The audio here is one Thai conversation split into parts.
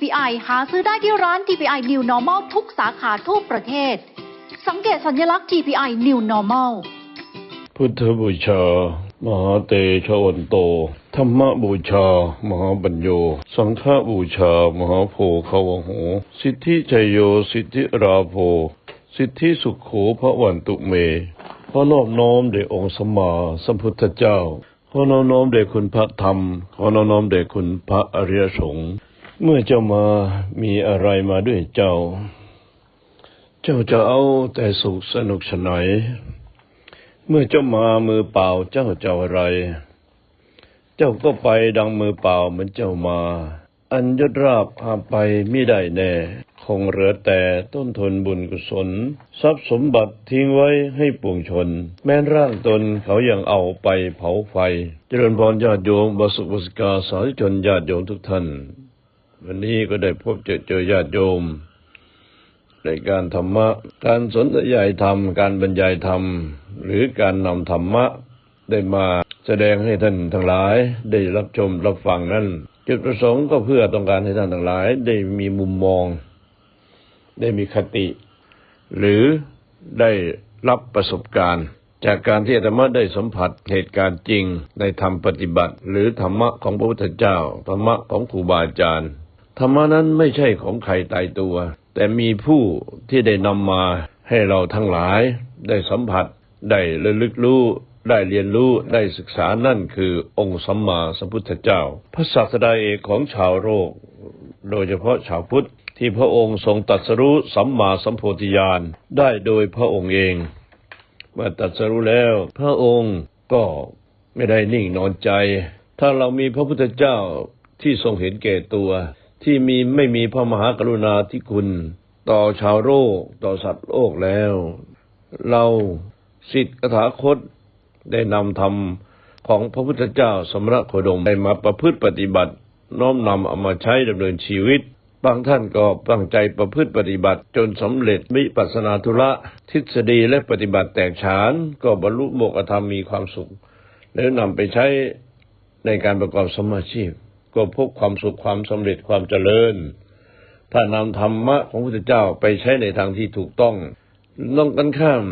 TPI หาซื้อได้ที่ร้าน TPI New Normal ทุกสาขาทั่วประเทศ สังเกตสัญลักษณ์ TPI New Normal พุทธบูชามหาเตชะวันโต ธรรมบูชา มหาปัญโย สังฆบูชา มหาโพคาวโห สิทธิชัยโย สิทธิราโภสิทธิสุขโขพระวันตุเมขอนอบน้อมแด่องค์สมมาสัมพุทธเจ้า ขอนอบน้อมแด่คุณพระธรรม ขอนอบน้อมแด่คุณพระอริยสงฆ์ เมื่อเจ้ามามีอะไรมาด้วยเจ้า เจ้าจะเอาแต่สุขสนุกสนานเมื่อเจ้ามามือเปล่าเจ้าจะอะไร เจ้าก็ไปดังมือเปล่าเหมือนเจ้ามา อันยศราบหาไปไม่ได้แน่ คงเหลือแต่ต้นทนบุญกุศล ทรัพย์สมบัติทิ้งไว้ให้ปวงชน แม้นร่างตนเขายังเอาไปเผาไฟ เจริญพรญาติโยมบสุบสกาสาธุชนญาติโยมทุกท่าน วันนี้ก็ได้พบเจอเจอญาติโยมในการธรรมะ การสนทยายธรรม การบรรยายธรรม หรือการนำธรรมะได้มาแสดงให้ท่านทั้งหลายได้รับชมรับฟังนั้นจุดประสงค์ก็เพื่อต้องการให้ท่านทั้งหลาย ได้มีมุมมอง ได้มีคติ หรือได้รับประสบการณ์ จากการที่อาตมาได้สัมผัสเหตุการณ์จริงในธรรมปฏิบัติ หรือธรรมะของพระพุทธเจ้าธรรมะของครูบาอาจารย์ ธรรมนั้นไม่ใช่ของใครตายตัว แต่มีผู้ที่ได้นำมาให้เราทั้งหลาย ได้สัมผัส ได้ระลึกรู้ได้เรียนรู้ได้ศึกษานั่นคือองค์สัมมาสัมพุทธเจ้า พระศาสดาเอกของชาวโลกโดยเฉพาะชาวพุทธที่พระองค์ทรงตรัสรู้สัมมาสัมโพธิญาณได้โดยพระองค์เอง เมื่อตรัสรู้แล้ว พระองค์ก็ไม่ได้นิ่งนอนใจ ถ้าเรามีพระพุทธเจ้าที่ทรงเห็นแก่ตัว ที่มีไม่มีพระมหากรุณาธิคุณ ต่อชาวโลกต่อสัตว์โลกแล้ว เราสิทธิกถาคตได้นำธรรมของพระพุทธเจ้าสมณโคดมได้มาประพฤติปฏิบัติ น้อมนำเอามาใช้ดำเนินชีวิต บางท่านก็ตั้งใจประพฤติปฏิบัติจนสำเร็จวิปัสนาธุระทฤษฎีและปฏิบัติแตกฉานก็บรรลุโมกธรรมมีความสุข แล้วนำไปใช้ในการประกอบสมมาชีพ ก็พบความสุขความสำเร็จความเจริญ ถ้านำธรรมะของพระพุทธเจ้าไปใช้ในทางที่ถูกต้องลองกันข้าม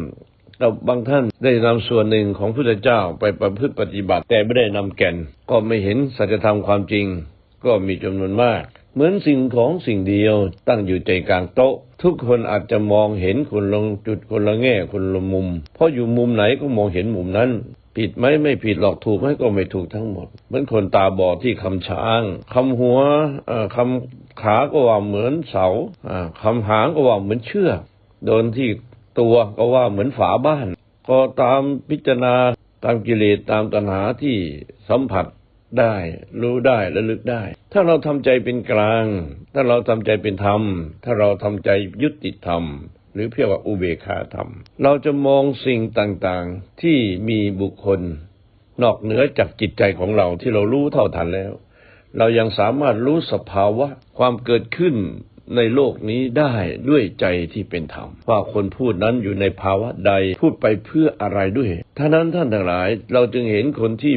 กับบางท่านได้นำส่วนหนึ่งของพระพุทธเจ้าไปประพฤติปฏิบัติ แต่ไม่ได้นำแก่น ก็ไม่เห็นสัจธรรมความจริง ก็มีจำนวนมาก เหมือนสิ่งของสิ่งเดียวตั้งอยู่ใจกลางโต๊ะ ทุกคนอาจจะมองเห็นคนละจุดคนละแง่คนละมุม เพราะอยู่มุมไหนก็มองเห็นมุมนั้น ผิดไหมไม่ผิดหรอกถูกไหมก็ไม่ถูกทั้งหมดเหมือนคนตาบอดที่คำช้าง คำหัวคำขาก็ว่าเหมือนเสาอ่าคำหางก็ว่าเหมือนเชือกโดนที่ตัวก็ว่าเหมือนฝาบ้าน ก็ตามพิจารณาตามกิเลสตามตัณหาที่สัมผัสได้รู้ได้และลึกได้ ถ้าเราทำใจเป็นกลาง ถ้าเราทำใจเป็นธรรม ถ้าเราทำใจยุติธรรม หรือเพียกว่าอุเบกขาธรรม เราจะมองสิ่งต่างๆที่มีบุคคล นอกเหนือจากจิตใจของเราที่เรารู้เท่าทันแล้ว เรายังสามารถรู้สภาวะความเกิดขึ้นในโลกนี้ได้ด้วยใจที่เป็นธรรม ว่าคนพูดนั้นอยู่ในภาวะใดพูดไปเพื่ออะไรด้วยท่านั้นท่านทั้งหลาย เราจึงเห็นคนที่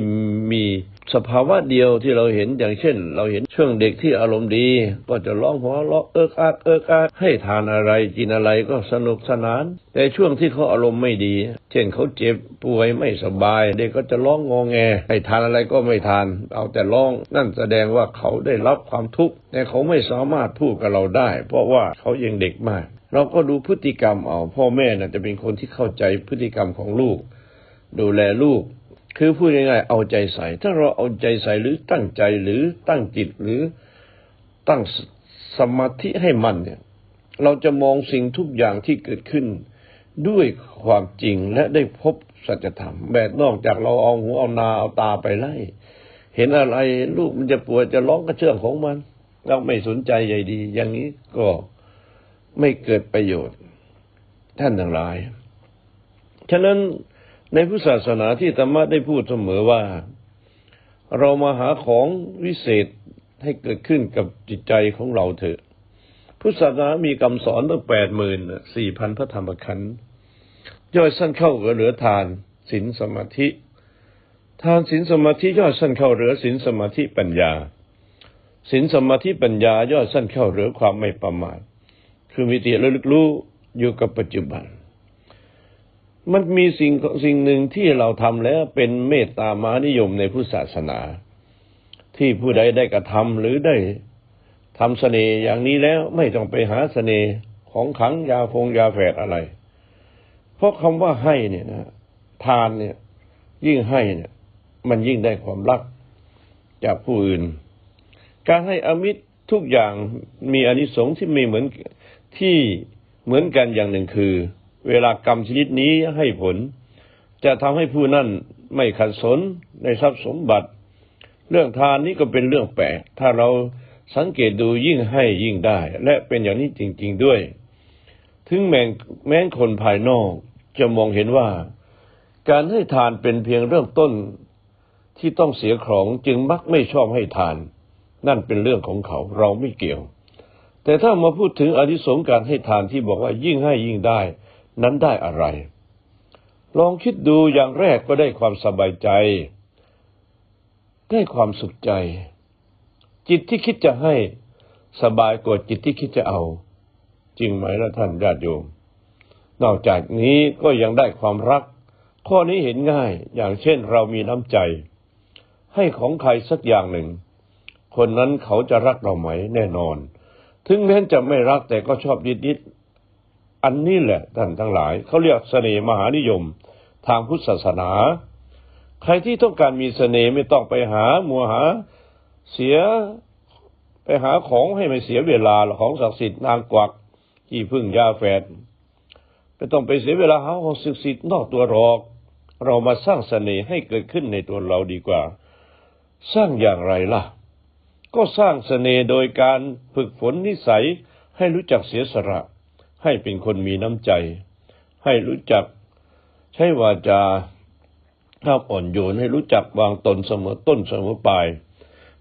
มี สภาวะเดียวที่เราเห็นอย่างเช่น เราเห็นช่วงเด็กที่อารมณ์ดี ก็จะร้องหัวเราะเอิกอักเอิกอักให้ทานอะไรกินอะไรก็สนุกสนาน แต่ช่วงที่เขาอารมณ์ไม่ดี เช่นเขาเจ็บป่วยไม่สบาย เด็กก็จะร้องงอแง ให้ทานอะไรก็ไม่ทาน เอาแต่ร้องนั่นแสดงว่าเขาได้รับความทุกข์แต่เขาไม่สามารถพูดกับเราได้ เพราะว่าเขายังเด็กมาก เราก็ดูพฤติกรรมเอาพ่อแม่น่ะจะเป็นคนที่เข้าใจพฤติกรรมของลูก ดูแลลูก คือพูดง่ายๆเอาใจใส่ ถ้าเราเอาใจใส่หรือตั้งใจหรือตั้งจิตหรือตั้งสมาธิให้มันเนี่ย เราจะมองสิ่งทุกอย่างที่เกิดขึ้น ด้วยความจริงและได้พบสัจธรรมแบบนอกจากเราเอาหูเอานาเอาตาไปไล่ เห็นอะไรลูกมันจะปวดจะร้องก็เชื่องของมัน เราไม่สนใจใหญ่ดี อย่างนี้ก็ไม่เกิดประโยชน์ท่านทั้งหลาย ฉะนั้น ในพุทธศาสนาที่ธรรมะได้พูดเสมอว่า เรามาหาของวิเศษให้เกิดขึ้นกับจิตใจของเราเถอะ พุทธศาสนามีคำสอนตั้งแปดหมื่นสี่พันพระธรรมขันธ์ย่อยสั้นเข้าเหลือทานศีลสมาธิ ทานศีลสมาธิย่อยสั้นเข้าเหลือศีลสมาธิปัญญาศีลสมาธิปัญญาย่อยสั้นเข้าเหลือความไม่ประมาทคือมีติระลึกรู้อยู่กับปัจจุบัน มันมีสิ่งสิ่งหนึ่งที่เราทำแล้วเป็นเมตตามานิยมในพุทธศาสนา ที่ผู้ใดได้กระทำหรือได้ทำเสน่ห์อย่างนี้แล้วไม่ต้องไปหาเสน่ห์ของขังยาฟงยาแฝดอะไร เพราะคำว่าให้เนี่ยนะทานเนี่ย ยิ่งให้เนี่ย มันยิ่งได้ความรักจากผู้อื่น การให้อมิตรทุกอย่างมีอนิสงส์ที่ไม่เหมือนที่เหมือนกันอย่างหนึ่งคือ เวลากรรมชนิดนี้ให้ผล จะทำให้ผู้นั้นไม่ขัดสนในทรัพย์สมบัติ เรื่องทานนี้ก็เป็นเรื่องแปลก ถ้าเราสังเกตดูยิ่งให้ยิ่งได้ และเป็นอย่างนี้จริง ๆด้วย ถึงแม้แม้คนภายนอกจะมองเห็นว่า การให้ทานเป็นเพียงเริ่มต้นที่ต้องเสียของจึงมักไม่ชอบให้ทาน นั่นเป็นเรื่องของเขาเราไม่เกี่ยว แต่ถ้ามาพูดถึงอนิสงส์การให้ทานที่บอกว่ายิ่งให้ยิ่งได้ นั้นได้อะไร ลองคิดดูอย่างแรกก็ได้ความสบายใจ ได้ความสุขใจ จิตที่คิดจะให้สบายกว่าจิตที่คิดจะเอา จริงไหมล่ะท่านญาติโยม นอกจากนี้ก็ยังได้ความรัก ข้อนี้เห็นง่าย อย่างเช่นเรามีน้ำใจ ให้ของใครสักอย่างหนึ่ง คนนั้นเขาจะรักเราไหมแน่นอน ถึงแม้จะไม่รักแต่ก็ชอบนิดๆ อันนี้แหละท่านทั้งหลายเขาเรียกเสน่ห์มหานิยม ทางพุทธศาสนา ใครที่ต้องการมีเสน่ห์ไม่ต้องไปหามัวหาเสียไปหาของให้ไม่เสียเวลาหรอกของศักดิ์สิทธิ์นางกวักที่พึ่งยาแฝดไม่ต้องไปเสียเวลาหาของศักดิ์สิทธิ์นอกตัวหรอก เรามาสร้างเสน่ห์ให้เกิดขึ้นในตัวเราดีกว่า สร้างอย่างไรล่ะ ก็สร้างเสน่ห์โดยการฝึกฝนนิสัยให้รู้จักเสียสละ ให้เป็นคนมีน้ำใจ ให้รู้จักใช้วาจาห้าอ่อนโยนให้รู้จักวางตนเสมอต้นเสมอปลาย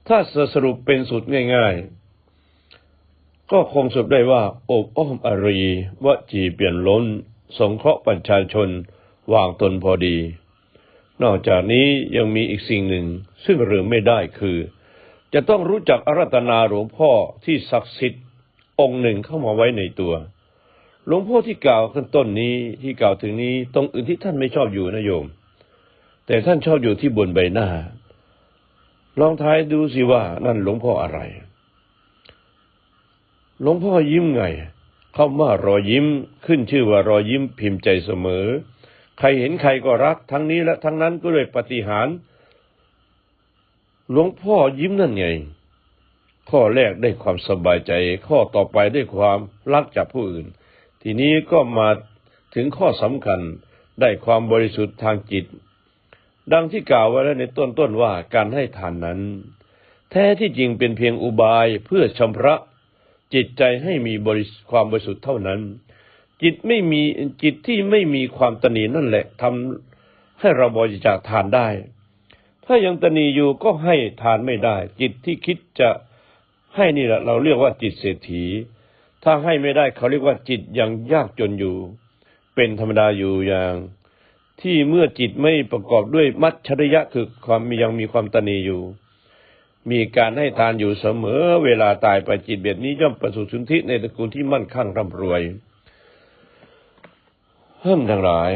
ถ้าสรุปเป็นสุดง่าย ๆ ก็คงสรุปได้ว่าอบอ้อมอารีวจีเปลี่ยนล้น สงเคราะห์ประชาชน วางตนพอดี นอกจากนี้ยังมีอีกสิ่งหนึ่ง ซึ่งลืมไม่ได้คือ จะต้องรู้จักอารัตนาหลวงพ่อที่ศักดิ์สิทธิ์องค์หนึ่งเข้ามาไว้ในตัว หลวงพ่อที่กล่าวขึ้นต้นนี้ที่กล่าวถึงนี้ตรงอื่นที่ท่านไม่ชอบอยู่นะโยม แต่ท่านชอบอยู่ที่บนใบหน้า ลองทายดูสิว่านั่นหลวงพ่ออะไร หลวงพ่อยิ้มไงคำว่ารอยยิ้มขึ้นชื่อว่ารอยยิ้มพิมพ์ใจเสมอ ใครเห็นใครก็รักทั้งนี้และทั้งนั้นก็เลยปฏิหารหลวงพ่อยิ้มนั่นไง ข้อแรกได้ความสบายใจ ข้อต่อไปได้ความรักจากผู้อื่น ทีนี้ก็มาถึงข้อสำคัญได้ความบริสุทธิ์ทางจิต ดังที่กล่าวไว้แล้วในต้นต้นว่าการให้ทานนั้น แท้ที่จริงเป็นเพียงอุบายเพื่อชำระจิตใจให้มีบริความบริสุทธิ์เท่านั้น จิตไม่มีจิตที่ไม่มีความตนีนั่นแหละทำให้เราบริจาคทานได้ ถ้ายังตนีอยู่ก็ให้ทานไม่ได้ จิตที่คิดจะให้นี่แหละเราเรียกว่าจิตเศรษฐี ถ้าให้ไม่ได้เขาเรียกว่าจิตยังยากจนอยู่ เป็นธรรมดาอยู่อย่าง ที่เมื่อจิตไม่ประกอบด้วยมัจฉริยะคือความยังมีความตนีอยู่ มีการให้ทานอยู่เสมอ เวลาตายไปจิตแบบนี้ย่อมประสูติสุนทิในตระกูลที่มั่นคั่งร่ำรวยเพิ่มทั้งหลาย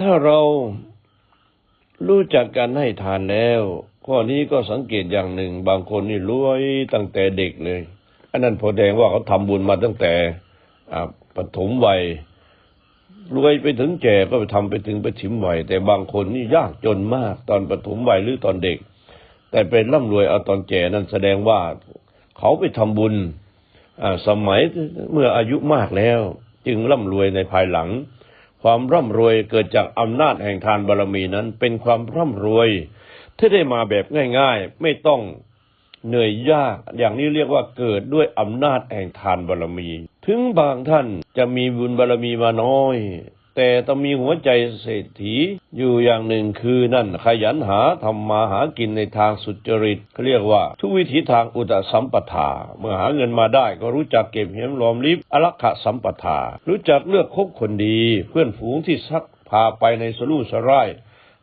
ถ้าเรารู้จักการให้ทานแล้ว ข้อนี้ก็สังเกตอย่างหนึ่ง บางคนนี่รวยตั้งแต่เด็กเลย อันนั้นพอแดงว่าเขาทำบุญมาตั้งแต่ปฐมวัยรวยไปถึงแก่ก็ไปทำไปถึงไปถิมวัยแต่บางคนนี่ยากจนมากตอนปฐมวัยหรือตอนเด็ก แต่เป็นร่ำรวยเอาตอนแก่นั้นแสดงว่าเขาไปทำบุญสมัยเมื่ออายุมากแล้ว จึงร่ำรวยในภายหลัง ความร่ำรวยเกิดจากอำนาจแห่งทานบารมีนั้น เป็นความร่ำรวยที่ได้มาแบบง่าย ๆ ไม่ต้อง เหนื่อยยาก อย่างนี้เรียกว่าเกิดด้วยอำนาจแห่งทานบารมี ถึงบางท่านจะมีบุญบารมีมาน้อย แต่ต้องมีหัวใจเศรษฐีอยู่อย่างหนึ่งคือนั่นขยันหาทำมาหากินในทางสุจริตเขาเรียกว่า ทุกวิถีทางอุตสัมปทา เมื่อหาเงินมาได้ก็รู้จักเก็บเหียมรอมริบอลักขสัมปทา รู้จักเลือกคบคนดี เพื่อนฝูงที่ซักพาไปในสลุ่สร่าย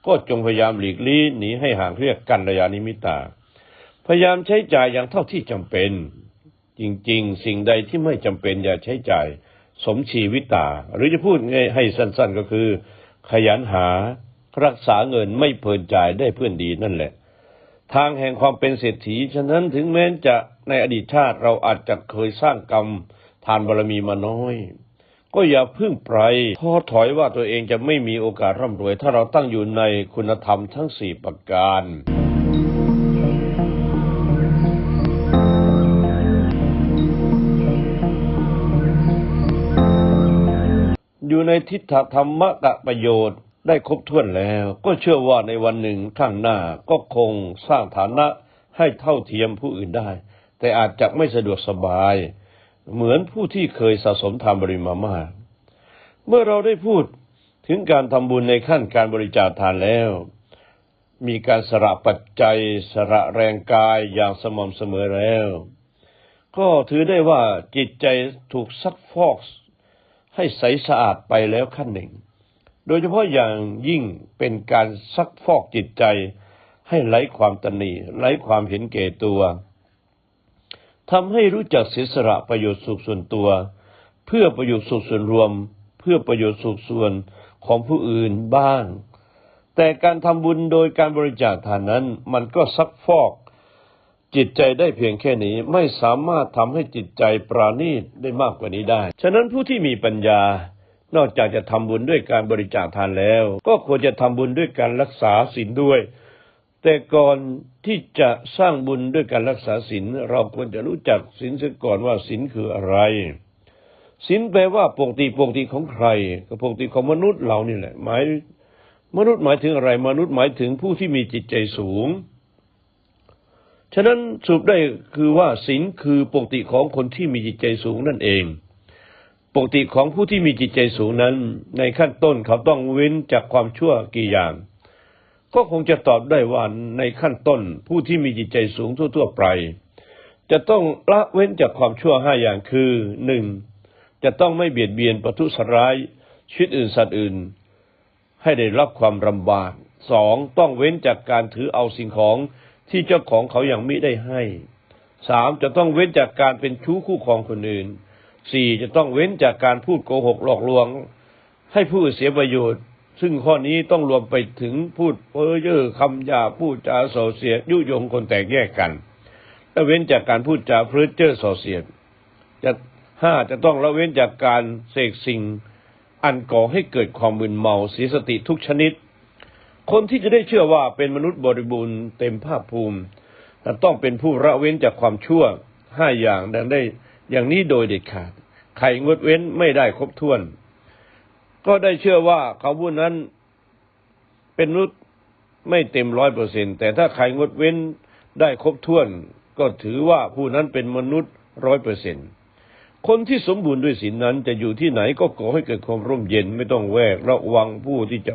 ก็จงพยายามหลีกลี่หนีให้ห่างเรียกกันระยานิมิตา พยายามใช้จ่ายอย่างเท่าที่จำเป็น จริงๆ สิ่งใดที่ไม่จำเป็นอย่าใช้จ่าย สมชีวิตา หรือจะพูดง่ายให้สั้นๆก็คือ ขยันหารักษาเงินไม่เพลินจ่ายได้เพื่อนดีนั่นแหละ ทางแห่งความเป็นเศรษฐีฉะนั้นถึงแม้จะในอดีตชาติเราอาจจะเคยสร้างกรรมทานบารมีมาน้อย ก็อย่าพึ่งไปท้อถอยว่าตัวเองจะไม่มีโอกาสร่ำรวย ถ้าเราตั้งอยู่ในคุณธรรมทั้งสี่ประการ อยู่ในทิฏฐธรรมกะประโยชน์ ได้ครบถ้วนแล้ว ก็เชื่อว่าในวันหนึ่งข้างหน้าก็คงสร้างฐานะให้เท่าเทียมผู้อื่นได้ แต่อาจจะไม่สะดวกสบาย เหมือนผู้ที่เคยสะสมทานบริมามากเมื่อเราได้พูดถึงการทำบุญในขั้นการบริจาคทานแล้ว มีการสละปัจจัยสละแรงกายอย่างสม่ำเสมอแล้ว ก็ถือได้ว่าจิตใจถูกซักฟอก ให้ใสสะอาดไปแล้วขั้นหนึ่ง โดยเฉพาะอย่างยิ่งเป็นการซักฟอกจิตใจ ให้ไร้ความตนีไร้ความเห็นแก่ตัวทำให้รู้จักเสียสละประโยชน์สุขส่วนตัว เพื่อประโยชน์สุขส่วนรวม เพื่อประโยชน์สุขส่วนของผู้อื่นบ้าง แต่การทำบุญโดยการบริจาคทานนั้น มันก็ซักฟอก จิตใจได้เพียงแค่นี้ไม่สามารถทำให้จิตใจปราณีตได้มากกว่านี้ได้ ฉะนั้นผู้ที่มีปัญญานอกจากจะทำบุญด้วยการบริจาคทานแล้ว ก็ควรจะทำบุญด้วยการรักษาศีลด้วย แต่ก่อนที่จะสร้างบุญด้วยการรักษาศีลเราควรจะรู้จักศีลเสียก่อนว่าศีลคืออะไรศีลแปลว่าปกติปกติของใคร ก็ปกติของมนุษย์เรานี่แหละหมายมนุษย์หมายถึงอะไร มนุษย์หมายถึงผู้ที่มีจิตใจสูง ฉะนั้นสรุปได้คือว่าศีลคือปกติของคนที่มีจิตใจสูงนั่นเอง ปกติของผู้ที่มีจิตใจสูงนั้น ในขั้นต้นเขาต้องเว้นจากความชั่วกี่อย่าง ก็คงจะตอบได้ว่าในขั้นต้นผู้ที่มีจิตใจสูงทั่ว ๆ ไป จะต้องละเว้นจากความชั่วห้าอย่างคือหนึ่งจะต้องไม่เบียดเบียนประทุษร้ายชีวิตอื่นสัตว์อื่น ให้ได้รับความลำบากสองต้องเว้นจากการถือเอาสิ่งของ ที่เจ้าของเขายัางมิได้ให้สามจะต้องเว้นจากการเป็นชู้คู่ครองคนอื่นสี่จะต้องเว้นจากการพูดโกหกหลอกลวง ให้ผู้อื่นเสียประโยชน์ ซึ่งข้อนี้ต้องรวมไปถึงพูดเพ้อเจ้อคำหยาพูดจาส่อเสียดยุยงคนแตกแยกกันและเว้นจากการพูดจาเพ้อเจ้อส่อเสียดจะห้าจะต้องละเว้นจากการเสกสิ่ง อันก่อให้เกิดความมึนเมาเสียสติทุกชนิด คนที่จะได้เชื่อว่าเป็นมนุษย์บริบูรณ์เต็มภาคภูมิต่ต้องเป็นผู้ละเว้นจากความชั่วห้าอย่างดังได้ อย่างนี้โดยเด็ดขาดใครงดเว้นไม่ได้ครบถ้วน ก็ได้เชื่อว่าเขาผู้นั้นเป็นมนุษย์ไม่เต็มร้อยเปอร์เซ็นแต่ถ้าใครงดเว้นได้ครบถ้วน ก็ถือว่าผู้นั้นเป็นมนุษย์ร้อยเปอร์เซ็นต์คนที่สมบูรณ์ด้วยศีลนั้นจะอยู่ที่ไหนก็ขอให้เกิดความร่มเย็นไม่ต้องแวกระวังผู้ที่จะ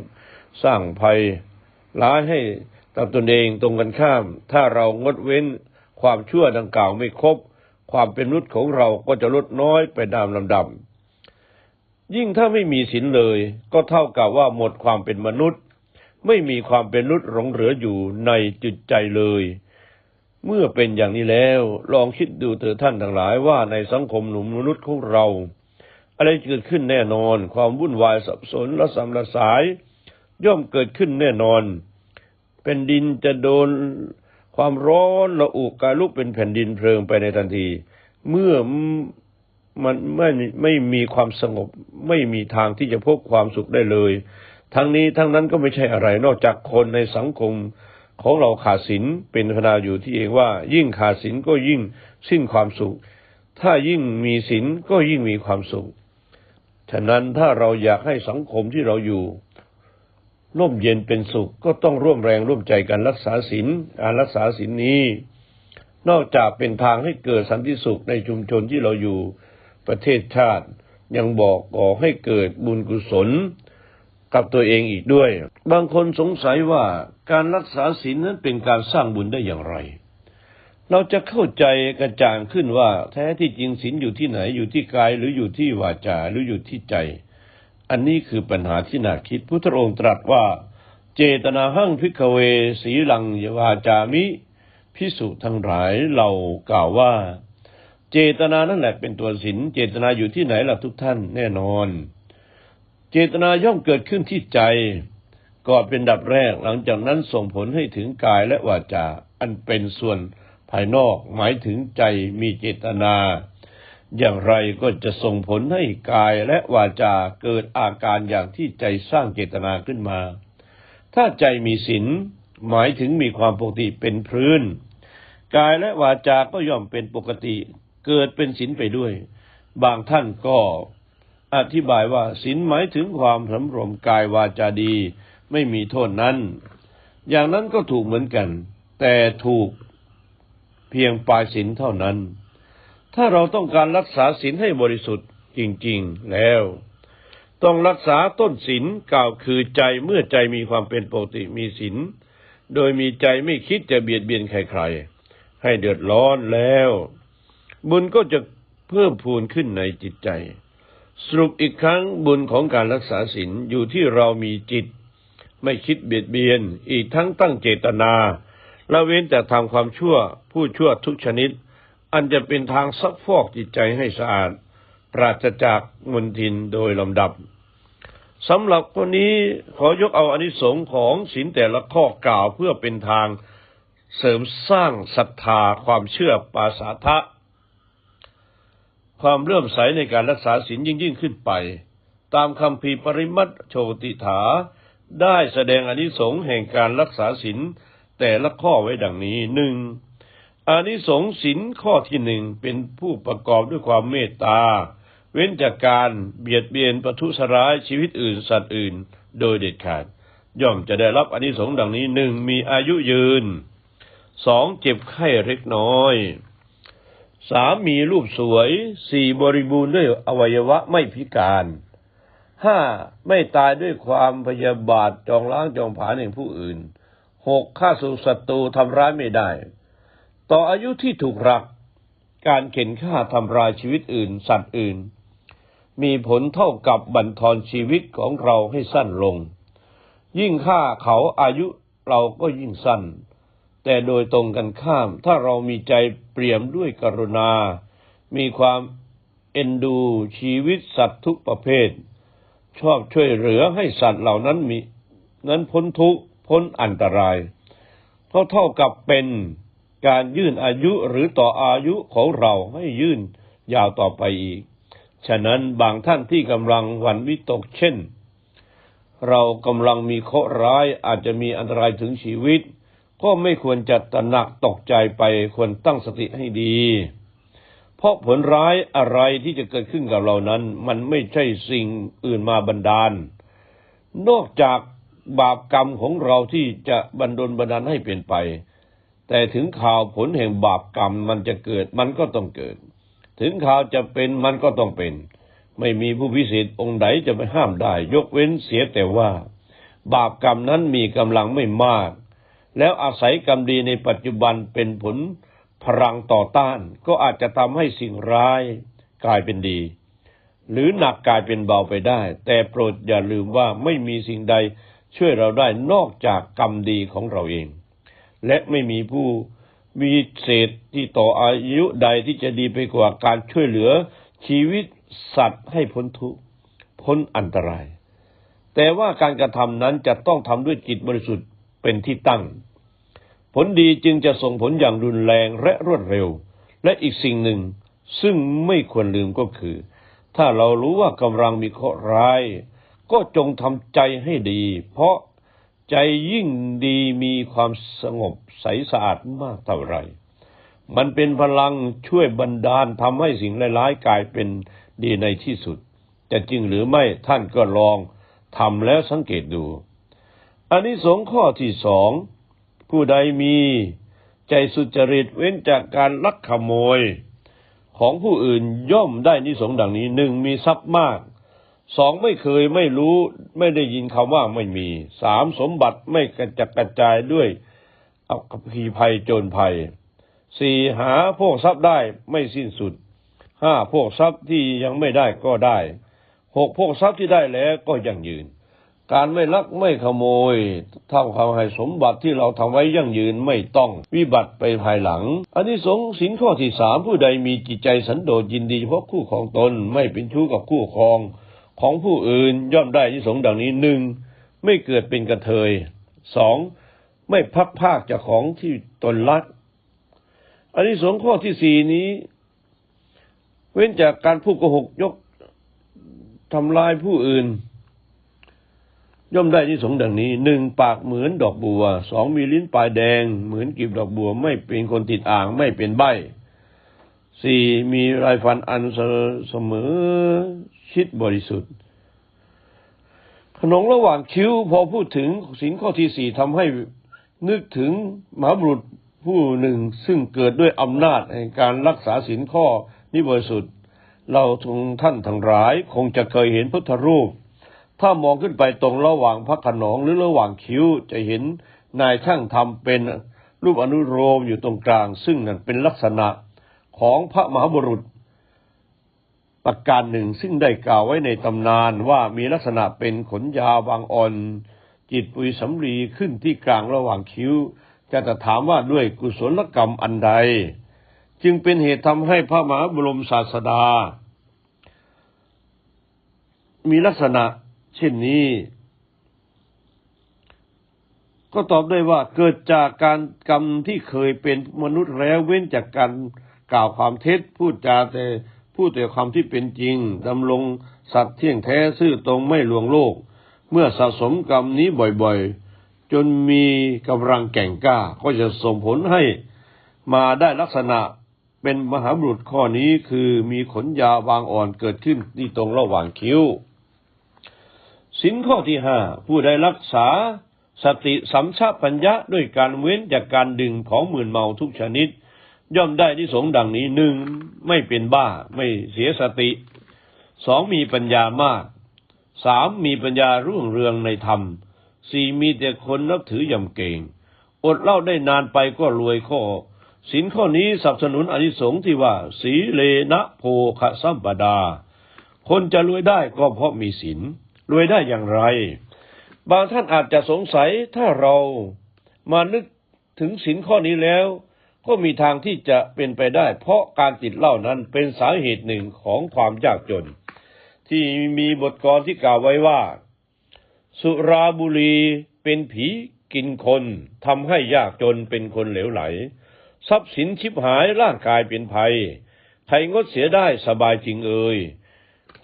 สร้างภัยร้ายให้กับตนเองตรงกันข้าม ถ้าเรางดเว้นความชั่วดังกล่าวไม่ครบ ความเป็นมนุษย์ของเราก็จะลดน้อยไปตามลำดับยิ่งถ้าไม่มีศีลเลย ก็เท่ากับว่าหมดความเป็นมนุษย์ ไม่มีความเป็นมนุษย์หลงเหลืออยู่ในจิตใจเลย เมื่อเป็นอย่างนี้แล้ว ลองคิดดูเถิดท่านทั้งหลายว่าในสังคมหนุ่มมนุษย์ของเรา อะไรเกิดขึ้นแน่นอน ความวุ่นวายสับสนและสำละสาย ย่อมเกิดขึ้นแน่นอน เป็นดินจะโดนความร้อนระอุกกายลุกเป็นแผ่นดินเพลิงไปในทันที เมื่อมันไม่ไม่มีความสงบ ไม่มีทางที่จะพบความสุขได้เลย ทั้งนี้ทั้งนั้นก็ไม่ใช่อะไรนอกจากคนในสังคมของเราขาดศีลเป็นพนาอยู่ที่เองว่า ยิ่งขาดศีลก็ยิ่งสิ้นความสุข ถ้ายิ่งมีศีลก็ยิ่งมีความสุข ฉะนั้นถ้าเราอยากให้สังคมที่เราอยู่ ร่มเย็นเป็นสุขก็ต้องร่วมแรงร่วมใจกันรักษาศีลการรักษาศีลนี้ นอกจากเป็นทางให้เกิดสันติสุขในชุมชนที่เราอยู่ประเทศชาติยังบอกก่อให้เกิดบุญกุศลกับตัวเองอีกด้วย บางคนสงสัยว่าการรักษาศีลนั้นเป็นการสร้างบุญได้อย่างไร เราจะเข้าใจกระจ่างขึ้นว่า แท้ที่จริงศีลอยู่ที่ไหนอยู่ที่กายหรืออยู่ที่วาจาหรืออยู่ที่ใจ อันนี้คือปัญหาที่น่าคิดพุทธองค์ตรัสว่า เจตนาหั่งพิกเว สีลังยวาจามิพิสุทั้งหลายเรากล่าวว่า เจตนานั่นแหละเป็นตัวศีลเจตนาอยู่ที่ไหนล่ะทุกท่านแน่นอน เจตนาย่อมเกิดขึ้นที่ใจก่อเป็นดับแรกหลังจากนั้นส่งผลให้ถึงกายและวาจา อันเป็นส่วนภายนอกหมายถึงใจมีเจตนา อย่างไรก็จะส่งผลให้กายและวาจาเกิดอาการอย่างที่ใจสร้างเจตนาขึ้นมา ถ้าใจมีศีลหมายถึงมีความปกติเป็นพื้น กายและวาจาก็ย่อมเป็นปกติ เกิดเป็นศีลไปด้วย บางท่านก็อธิบายว่าศีลหมายถึงความสำรวมกายวาจาดี ไม่มีโทษนั้น อย่างนั้นก็ถูกเหมือนกัน แต่ถูกเพียงปลายศีลเท่านั้น ถ้าเราต้องการรักษาศีลให้บริสุทธิ์จริง ๆ แล้ว ต้องรักษาต้นศีลกล่าวคือใจเมื่อใจมีความเป็นปกติมีศีลโดยมีใจไม่คิดจะเบียดเบียนใครๆ ให้เดือดร้อนแล้ว บุญก็จะเพิ่มพูนขึ้นในจิตใจ สรุปอีกครั้งบุญของการรักษาศีลอยู่ที่เรามีจิต ไม่คิดเบียดเบียน อีกทั้งตั้งเจตนาละเว้นจากทำความชั่วผู้ชั่วทุกชนิด อันจะเป็นทางซักฟอกจิตใจให้สะอาด ปราศจากมลทินโดยลำดับสำหรับคนนี้ขอยกเอาอนิสงส์ของศีลแต่ละข้อกล่าวเพื่อเป็นทางเสริมสร้างศรัทธาความเชื่อปาสาทะ ความเลื่อมใสในการรักษาศีลยิ่งยิ่งขึ้นไป ตามคำพีปริมัตโชติถา ได้แสดงอนิสงส์แห่งการรักษาศีลแต่ละข้อไว้ดังนี้หนึ่ง อานิสงส์ศีลข้อที่หนึ่งเป็นผู้ประกอบด้วยความเมตตา เว้นจากการเบียดเบียนประทุษร้ายชีวิตอื่นสัตว์อื่น โดยเด็ดขาด ย่อมจะได้รับอานิสงส์ดังนี้หนึ่งมีอายุยืนสองเจ็บไข้เล็กน้อยสามมีรูปสวยสี่บริบูรณ์ด้วยอวัยวะไม่พิการห้าไม่ตายด้วยความพยาบาทจองล้างจองผลาญแห่งผู้อื่นหกฆ่าสูศัตรูทำร้ายไม่ได้ ต่ออายุที่ถูกรัก การเข็นฆ่าทำลายชีวิตอื่น สัตว์อื่น มีผลเท่ากับบั่นทอนชีวิตของเราให้สั้นลง ยิ่งฆ่าเขาอายุเราก็ยิ่งสั้น แต่โดยตรงกันข้าม ถ้าเรามีใจเปี่ยมด้วยกรุณา มีความเอ็นดูชีวิตสัตว์ทุกประเภท ชอบช่วยเหลือให้สัตว์เหล่านั้นมีนั้นพ้นทุกข์พ้นอันตราย ก็เท่ากับเป็น การยื่นอายุหรือต่ออายุของเราให้ยื่นยาวต่อไปอีก ฉะนั้นบางท่านที่กำลังหวั่นวิตกเช่น เรากำลังมีเคราะห์ร้ายอาจจะมีอันตรายถึงชีวิต ก็ไม่ควรจะตระหนักตกใจไปควรตั้งสติให้ดี เพราะผลร้ายอะไรที่จะเกิดขึ้นกับเรานั้น มันไม่ใช่สิ่งอื่นมาบันดาล นอกจากบาปกรรมของเราที่จะบันดลบันดาลให้เป็นไป แต่ถึงข่าวผลแห่งบาปกรรมมันจะเกิดมันก็ต้องเกิด ถึงข่าวจะเป็นมันก็ต้องเป็น ไม่มีผู้พิเศษองค์ใดจะไปห้ามได้ ยกเว้นเสียแต่ว่า บาปกรรมนั้นมีกำลังไม่มาก แล้วอาศัยกรรมดีในปัจจุบันเป็นผลพลังต่อต้านก็อาจจะทำให้สิ่งร้ายกลายเป็นดี หรือหนักกลายเป็นเบาไปได้ แต่โปรดอย่าลืมว่าไม่มีสิ่งใดช่วยเราได้นอกจากกรรมดีของเราเอง และไม่มีผู้มีเศษที่ต่ออายุใดที่จะดีไปกว่าการช่วยเหลือชีวิตสัตว์ให้พ้นทุกข์พ้นอันตราย แต่ว่าการกระทำนั้นจะต้องทำด้วยจิตบริสุทธิ์เป็นที่ตั้ง ผลดีจึงจะส่งผลอย่างรุนแรงและรวดเร็ว และอีกสิ่งหนึ่งซึ่งไม่ควรลืมก็คือ ถ้าเรารู้ว่ากำลังมีเคราะห์ร้าย ก็จงทำใจให้ดี เพราะ ใจยิ่งดีมีความสงบใสสะอาดมากเท่าไรมันเป็นพลังช่วยบันดาลทำให้สิ่งร้ายๆกลายเป็นดีในที่สุด จะจริงหรือไม่ท่านก็ลองทำแล้วสังเกตดู อันนี้สงส์ข้อที่สอง ผู้ใดมีใจสุจริตเว้นจากการลักขโมย ของผู้อื่นย่อมได้นิสงส์ดังนี้หนึ่งมีทรัพย์มาก สองไม่เคยไม่รู้ไม่ได้ยินคำว่าไม่มีสามสมบัติไม่กระจัดกระจายด้วยอัคคีภัยโจรภัยสี่หาพวกทรัพย์ได้ไม่สิ้นสุดห้าพวกทรัพย์ที่ยังไม่ได้ก็ได้หกพวกทรัพย์ที่ได้แล้วก็ยังยืน การไม่ลักไม่ขโมยเท่าคำให้สมบัติที่เราทำไว้ยั่งยืนไม่ต้องวิบัติไปภายหลัง อันนี้สงส์สินข้อที่สามผู้ใดมีจิตใจสันโดษยินดีเฉพาะคู่ของตนไม่เป็นชู้กับคู่ครอง ของผู้อื่นย่อมได้ที่สงดังนี้หนึ่งไม่เกิดเป็นกระเทยสองไม่พักภาคจากของที่ตนรักอันนี้สงข้อที่สี่นี้ เว้นจากการพูดโกหกยกทำลายผู้อื่น ย่อมได้ที่สงดังนี้หนึ่งปากเหมือนดอกบัวสองมีลิ้นปลายแดง เหมือนกีบดอกบัว ไม่เป็นคนติดอ่างไม่เป็นใบสี่มีลายฟันอันเสมอ ชิดบริสุทธิ์ ขนงระหว่างคิ้วพอพูดถึงสินข้อที่สี่ทำให้นึกถึงมหาบุรุษผู้หนึ่งซึ่งเกิดด้วยอำนาจในการรักษาสินข้อนี้บริสุทธิ์ เราทุกท่านทั้งหลายคงจะเคยเห็นพุทธรูป ถ้ามองขึ้นไปตรงระหว่างพระขนงหรือระหว่างคิ้วจะเห็นนายช่างทำเป็นรูปอนุโลมอยู่ตรงกลาง ซึ่งนั่นเป็นลักษณะของพระมหาบุรุษ ประการหนึ่งซึ่งได้กล่าวไว้ในตำนานว่ามีลักษณะเป็นขนยาวบางอ่อน จิตปุยสำลีขึ้นที่กลางระหว่างคิ้ว จะจะถามว่าด้วยกุศลกรรมอันใด จึงเป็นเหตุทำให้พระมหาบรมศาสดา มีลักษณะเช่นนี้ ก็ตอบได้ว่าเกิดจากการกรรมที่เคยเป็นมนุษย์แล้วเว้นจากการกล่าวความเท็จพูดจาแต่ พูดแต่ความที่เป็นจริงดำรงสัตย์เที่ยงแท้ซื่อตรงไม่ลวงโลก เมื่อสะสมกรรมนี้บ่อยๆ จนมีกำลังแก่งกล้าก็จะส่งผลให้มาได้ลักษณะเป็นมหาบุรุษข้อนี้คือมีขนยาวบางอ่อนเกิดขึ้นที่ตรงระหว่างคิ้วสินข้อที่ห้าผู้ใดรักษาสติสัมชาปัญญะด้วยการเว้นจากการดึงของหมื่นเมาทุกชนิด ย่อมได้ที่สงดังนี้หนึ่งไม่เป็นบ้าไม่เสียสติสองมีปัญญามากสามมีปัญญารุ่งเรืองในธรรมสี่มีแต่คนนับถือยำเก่งอดเล่าได้นานไปก็รวยข้อสินข้อนี้สนับสนุนอนิสงส์ที่ว่า สีเลนะโภคสัมปดา คนจะรวยได้ก็เพราะมีศีลรวยได้อย่างไร บางท่านอาจจะสงสัยถ้าเรามานึกถึงสินข้อนี้แล้ว ก็มีทางที่จะเป็นไปได้ เพราะการติดเหล้านั้นเป็นสาเหตุหนึ่งของความยากจน ที่มีบทกรที่กล่าวไว้ว่า สุราบุรีเป็นผีกินคนทำให้ยากจนเป็นคนเหลวไหล ทรัพย์สินชิบหายร่างกายเป็นภัย ใครงดเสียได้สบายจริงเอ่ย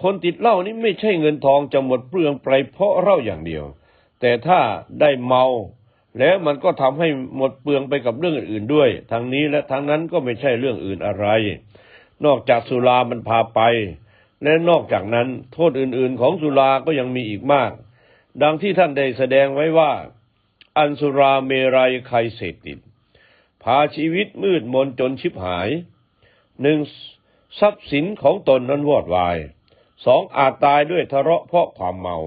คนติดเหล้านี่ไม่ใช่เงินทองจะหมดเปลืองไปเพราะเหล้าอย่างเดียว แต่ถ้าได้เมา แล้วมันก็ทำให้หมดเปลืองไปกับเรื่องอื่นๆด้วย ทั้งนี้และทั้งนั้นก็ไม่ใช่เรื่องอื่นอะไร นอกจากสุรามันพาไป และนอกจากนั้นโทษอื่นๆของสุราก็ยังมีอีกมาก ดังที่ท่านได้แสดงไว้ว่า อันสุราเมรัยใครเสพติด พาชีวิตมืดมนจนชิบหายหนึ่งทรัพย์สินของตนนั้นวอดวายสองอาจตายด้วยทะเลาะเพราะความเมา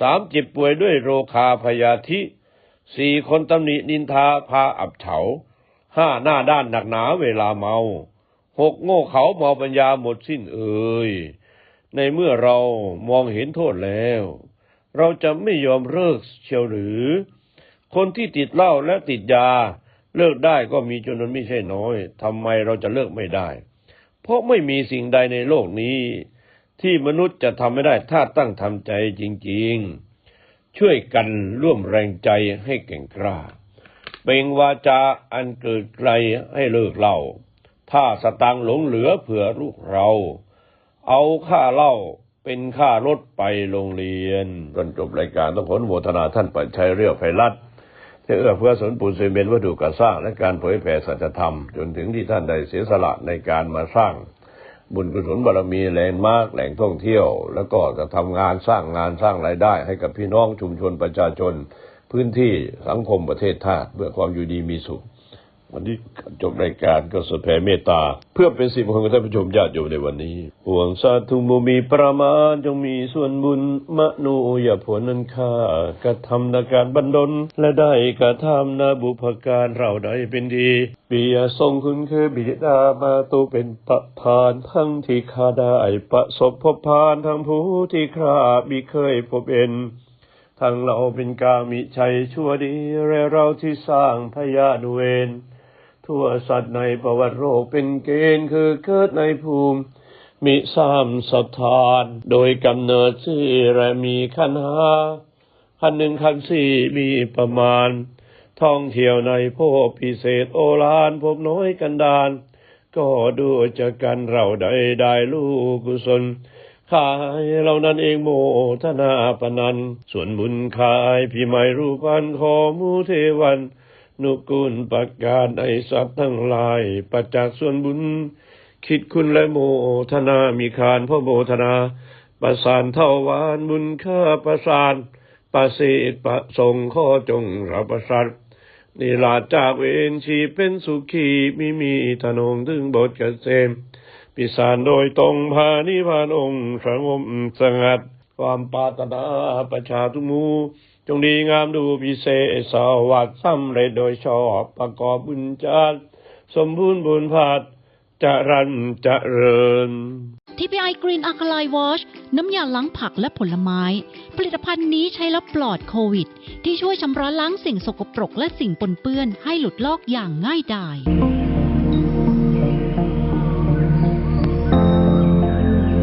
สามเจ็บป่วยด้วยโรคาพยาธิ สี่คนตำหนินินทาพาอับเฉาห้าหน้าด้านหนักหนาเวลาเมาหกโง่เขาเมาปัญญาหมดสิ้นเอ่ยในเมื่อเรามองเห็นโทษแล้ว เราจะไม่ยอมเลิกเชียวหรือ คนที่ติดเหล้าและติดยา เลิกได้ก็มีจำนวนไม่ใช่น้อยทำไมเราจะเลิกไม่ได้ เพราะไม่มีสิ่งใดในโลกนี้ ที่มนุษย์จะทำไม่ได้ถ้าตั้งทำใจจริง ๆ ช่วยกันร่วมแรงใจให้แก่งกล้า เป็นวาจาอันเกิดไกลให้เลิกเล้าถ้าสตังหลงเหลือเผื่อลูกเรา เอาค่าเล้าเป็นค่ารถไปโรงเรียนจนจบรายการต้องขออนุโมทนาท่านปัจชัยเรียวไพรัตที่เอื้อเพื่อสนปูนซีเมนต์วัตถุก่อสร้างและการเผยแผ่สัจธรรม จนถึงที่ท่านได้เสียสละในการมาสร้าง บุญกุศลบารมีแหล่งมากแหล่งท่องเที่ยว แล้วก็จะทำงานสร้างงานสร้างรายได้ ให้กับพี่น้องชุมชนประชาชน พื้นที่สังคมประเทศชาติเพื่อความอยู่ดีมีสุข วันนี้จบรายการก็สดแผ่เมตตา เพื่อเป็นสิริมงคลกับท่านผู้ชมญาติโยมในวันนี้ห่วงสาธุโมมีประมาณจงมีส่วนบุญมโนอย่าผลนั้นค่ากระทำนาการบันดล และได้กระทำนาบุพการเราได้เป็นดีปียทรงคุณคือบิดามาตุเป็นประธานทั้งที่ข้าได้ประสบพบพานทั้งผู้ที่คราบิเคยพบเห็นทั้งเราเป็นกามิชัยชั่วดีและเราที่สร้างพยานุเวน ทั่วสัตว์ในประวัติโรคเป็นเกณฑ์คือเกิดในภูมิ มิสามสถาน โดยกำเนิดสี่และมีขันหาขันหนึ่งขันสี่มีประมาณ ท่องเที่ยวในพวกพิเศษโอฬารพบน้อยกันดาน ก็ดูจะกันเราได้ได้ลูกกุศลขายเรานั้นเองโมทนาปนัน ส่วนบุญขายพี่ไม่รู้พันขอมูเทวัน นุกุลประกาศในสัตว์ทั้งหลาย ประจักษ์ส่วนบุญ คิดคุณและโมทนามีคานพ่อโมทนา ประสานเท่าวานบุญค่าประสานประเสฐประสงค์ข้อจงรับประสัตนิลาจากเวนชีเป็นสุขีมิมีธนงถึงบทเกษมปิสารโดยตรงพานิพานองค์สงบสงัด ความปารถนาประชาทุมู จงดีงามดูพิเศษสวัสดิ์สำเร็จโดยชอบประกอบบุญจารสมบูรณ์บุญพาดจะรันจะเริญ TPI Green Alkaline Wash น้ำยาล้างผักและผลไม้ ผลิตภัณฑ์นี้ใช้แล้วปลอดโควิด ที่ช่วยชำระล้างสิ่งสกปรกและสิ่งปนเปื้อนให้หลุดลอกอย่างง่ายดาย